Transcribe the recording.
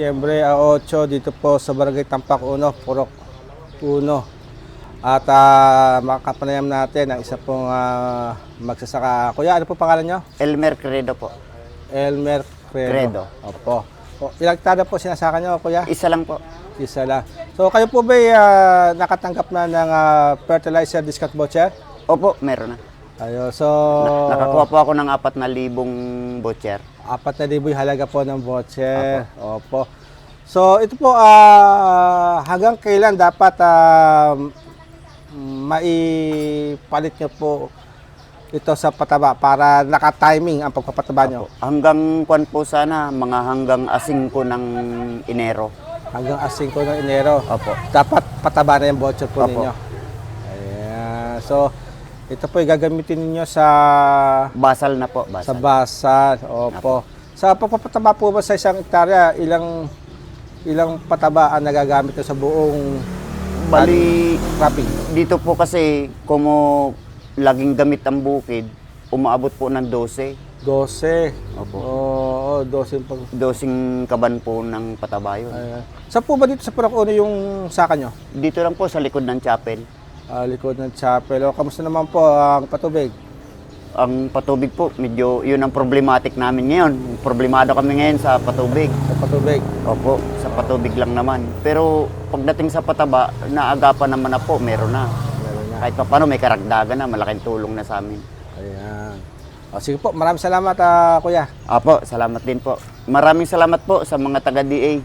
Disyembre ah, 8 dito po sa Barangay Tampak 1, Purok 1. At uh, makapanayam natin ang isa pong ah, magsasaka. Kuya, ano po pangalan nyo? Elmer Credo po. Elmer Credo. Credo. Opo. O, ilang tada po sinasaka nyo, kuya? Isa lang po. Isa lang. So kayo po ba ah, nakatanggap na ng ah, fertilizer discount voucher? Opo, meron na. Ayo, so Na- Nakakuha po ako ng 4,000 voucher. apat na libo yung halaga po ng voucher. Opo. So ito po ah, hanggang kailan dapat ah, maipalit nyo po ito sa pataba para naka-timing ang pagpapataba nyo Hanggang kwan po sana, mga hanggang asing ko ng Enero. hanggang asing ko ng Enero. Opo. Dapat pataba na yung voucher po Opo. ninyo. Ayan. So ito po yung gagamitin ninyo sa Basal na po, sa basal. Opo. Sa pagpapataba po ba sa isang hektarya, ilang ilang pataba ang nagagamit sa buong Bali, cropping? dito po kasi, kumo laging gamit ang bukid, umaabot po ng 12. 12. Opo. Oo, 12 pag... 12 kaban po ng pataba yun. Ayan. Saan po ba dito sa Purok Uno yung saka nyo? Dito lang po sa likod ng chapel. Ah, likod ng chapel. O, kamusta naman po ang patubig? Ang patubig po, medyo yun ang problematic namin ngayon. Problemado kami ngayon sa patubig. Sa patubig. Opo, sa patubig lang naman. Pero pagdating sa pataba, naagapan naman na po, meron na. Meron na. Kahit pa paano, may karagdagan na, malaking tulong na sa amin. Ayan. O, sige po, maraming salamat, ah, kuya. Apo, salamat din po. Maraming salamat po sa mga taga-DA.